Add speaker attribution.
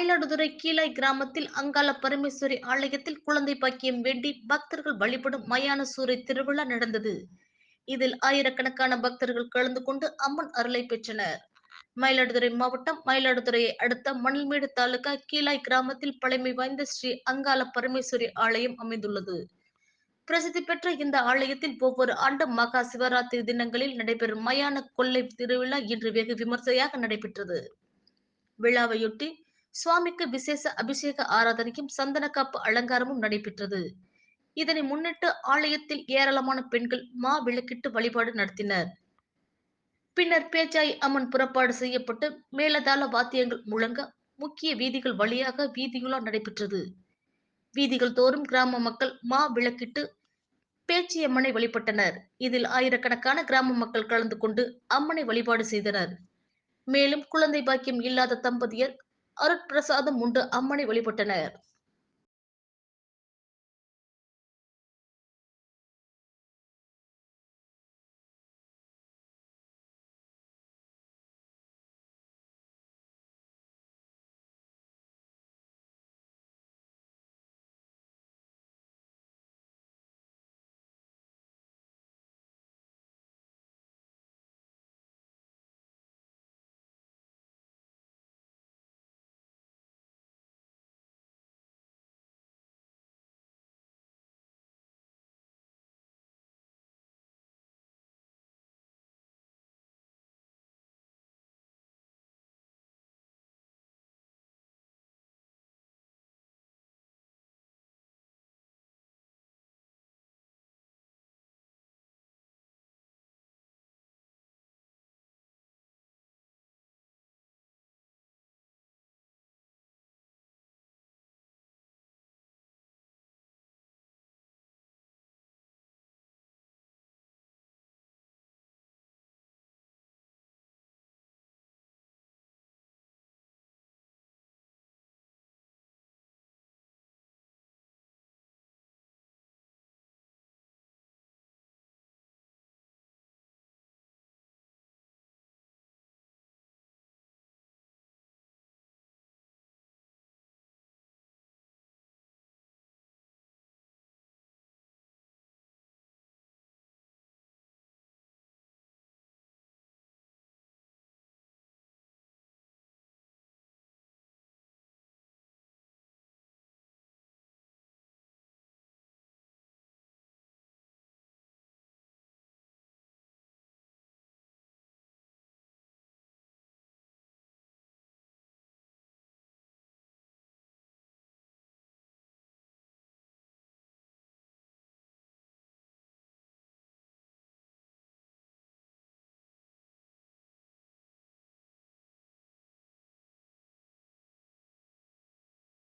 Speaker 1: மயிலாடுதுறை கீழாய் கிராமத்தில் அங்காள பரமேஸ்வரி ஆலயத்தில் குழந்தை பாக்கியம் வேண்டி பக்தர்கள் வழிபடும் மயான சூறை திருவிழா நடந்தது. இதில் ஆயிரக்கணக்கான பக்தர்கள் கலந்து கொண்டு அம்மன் அருளை பெற்றனர். மயிலாடுதுறை மாவட்டம் மயிலாடுதுறையை அடுத்த மணல்மேடு தாலுகா கீழாய் கிராமத்தில் பழமை வாய்ந்த ஸ்ரீ அங்காள பரமேஸ்வரி ஆலயம் அமைந்துள்ளது. பிரசித்தி பெற்ற இந்த ஆலயத்தில் ஒவ்வொரு ஆண்டு மகா சிவராத்திரி தினங்களில் நடைபெறும் மயான கொள்ளை திருவிழா இன்று வெகு விமர்சையாக நடைபெற்றது. விழாவையொட்டி சுவாமிக்கு விசேஷ அபிஷேக ஆராதனையும் சந்தனக்காப்பு அலங்காரமும் நடைபெற்றது. இதனை முன்னிட்டு ஆலயத்தில் ஏராளமான பெண்கள் மா விளக்கிட்டு வழிபாடு நடத்தினர். பின்னர் பேச்சாய் அம்மன் புறப்பாடு செய்யப்பட்டு மேலதாள வாத்தியங்கள் முழங்க முக்கிய வீதிகள் வழியாக வீதியுலா நடைபெற்றது. வீதிகள் தோறும் கிராம மக்கள் மா விளக்கிட்டு பேச்சியம்மனை வழிபட்டனர். இதில் ஆயிரக்கணக்கான கிராம மக்கள் கலந்து கொண்டு அம்மனை வழிபாடு செய்தனர். மேலும் குழந்தை பாக்கியம் இல்லாத தம்பதியர் அருட்பிரசாதம் உண்டு. அம்மனை வழிபட்டனர்.